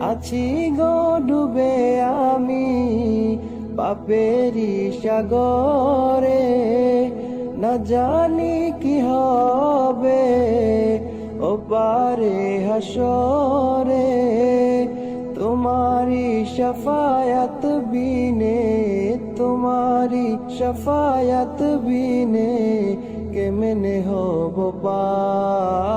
আছি গো ডুবে আমি পাপেরি সাগরে। না জানি কি হবে ও পারে হাসরে। তোমারি শফায়াত বিনে তোমারি শফায়াত বিনে কেমনে হব পার?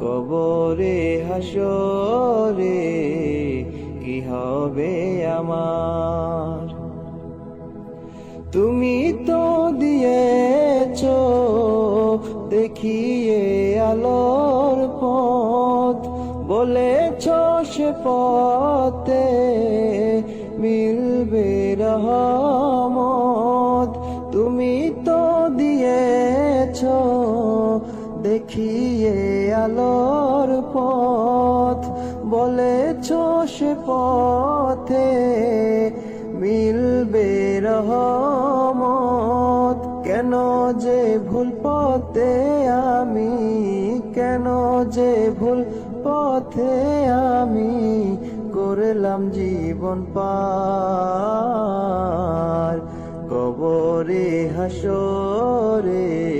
কবরে হাসরে কি হবে আমার? তুমি তো দিয়েছ দেখিয়ে আলোর পথ, বলেছ সে পথে মিলবে রহমত। তুমি তো দিয়েছ দেখিয়ে আলোর পথ, বলেছ সে পথে মিলবে রহমত। কেন যে ভুল পথে আমি, কেন যে ভুল পথে আমি করলাম জীবন পার। কবরে হাসরে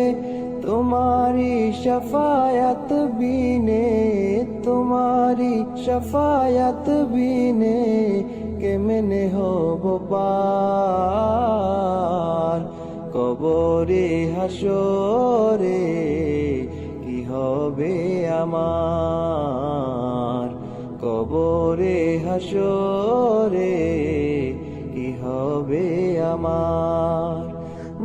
তোমারি শফায়াত বিনে তোমারি শফায়াত বিনে কেমনে হব পার কবরে হাসরে কি হবে আমার কবরে হাসরে কি হবে আমার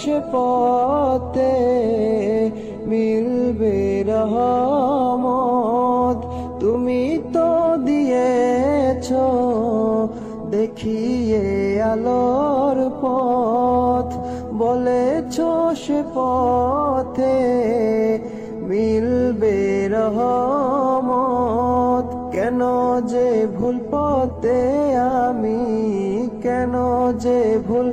সে পথে মিলবে রহমত। তুমি তো দিয়েছ দেখিয়ে আলোর পথ। বলেছ সে পথে মিলবে রহমত। কেন যে ভুল পথে আমি, কেন যে ভুল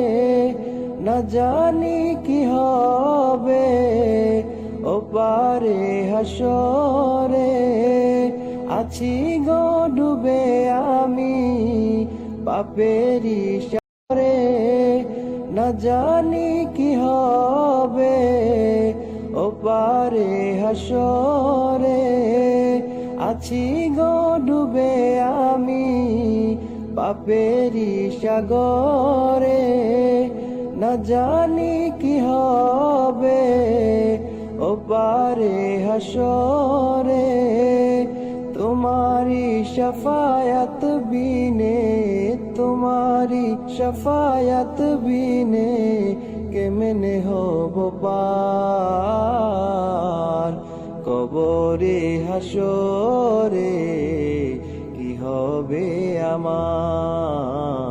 না জানি কি হবে, ও পারে হাসরে। আছি গো ডুবে আমি পাপেরি সাগরে। না জানি কি হবে, ও পারে হাসরে। আছি গো ডুবে আমি পাপেরি সাগরে। না জানি কি হবে, ও পারে হাসরে তোমারি শফায়াত বিনে তোমারি শফায়াত বিনে কেমনে হব পার? কবরে হাসরে কি হবে আমার?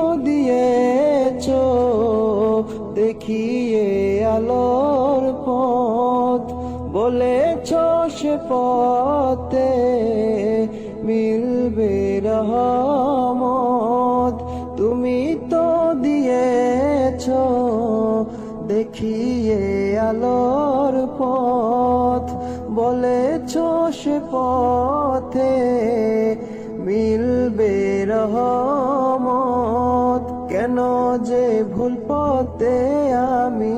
আলোর পথ, বলেছ সে পথে মিলবে রহমত। তুমি তো দিয়েছ দেখিয়ে আলোর পথ, বলেছ সে পথে মিলবে রহমত। কেন যে ভুল পথে আমি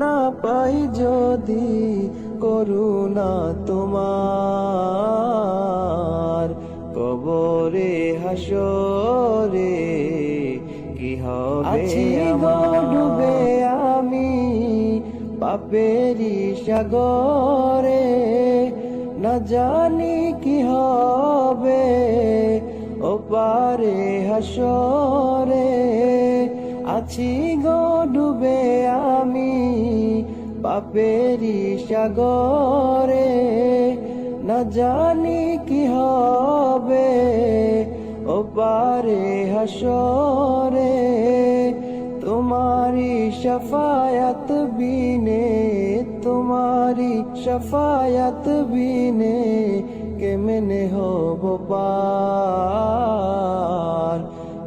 না পাই যদি করুণা তোমার। কবরে হাসরে কি হবে ডুবে আমি পাপেরি সাগরে। না জানি কি হবে ও পারে হাসরে। আছি গো ডুবে আমি পাপেরি সাগরে। না জানি কি হবে ও পারে হাসরে তোমারি শফায়াত বিনে তোমারি শফায়াত বিনে কেমনে হব পার?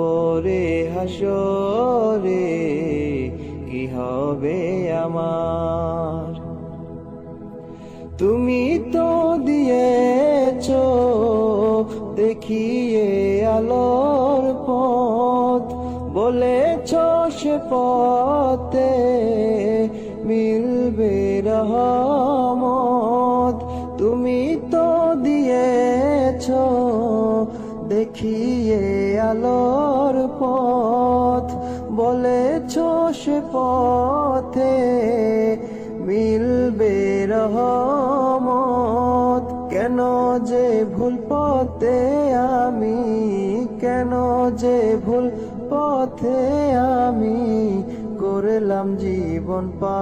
কবরে হাসরে, কি হবে আমার? তুমি তো দিয়েছ দেখিয়ে আলোর পথ, বলেছ সে পথে মিলবে রহমত। তুমি তো দিয়েছ দেখিয়ে আলোর পথ, বলেছ সে পথে মিলবে রহমত। কেন যে ভুল পথে আমি, কেন যে ভুল পথে আমি করলাম জীবন পার।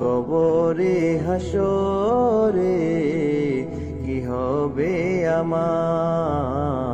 কবরে হাসরে কি হবে আমার?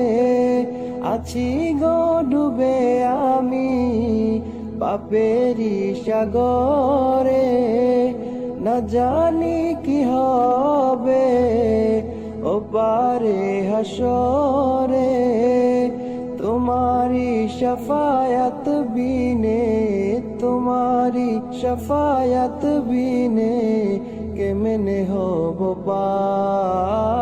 আছি গো ডুবে আমি পাপেরি সাগরে। না জানি কি হবে ও পারে হাসরে। তোমারি শফায়াত বিনে তোমারি শফায়াত বিনে কেমনে হব পার?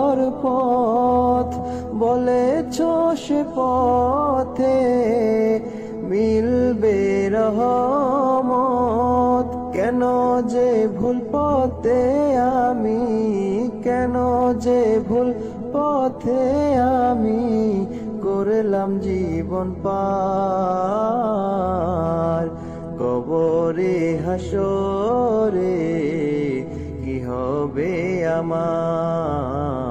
পথ, বলেছ সে পথে মিলবে রহমত। কেন যে ভুল পথে আমি, কেন যে ভুল পথে আমি করলাম জীবন পার। কবরে হাসরে কি হবে আমার?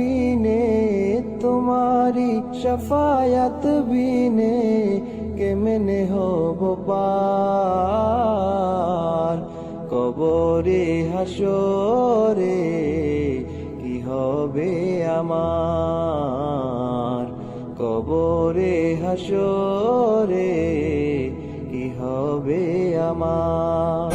বিনে, তোমারি শফায়াত বিনে, কেমনে হব পার? কবরে হাসরে কি হবে আমার? কবরে হাসরে কি হবে আমার?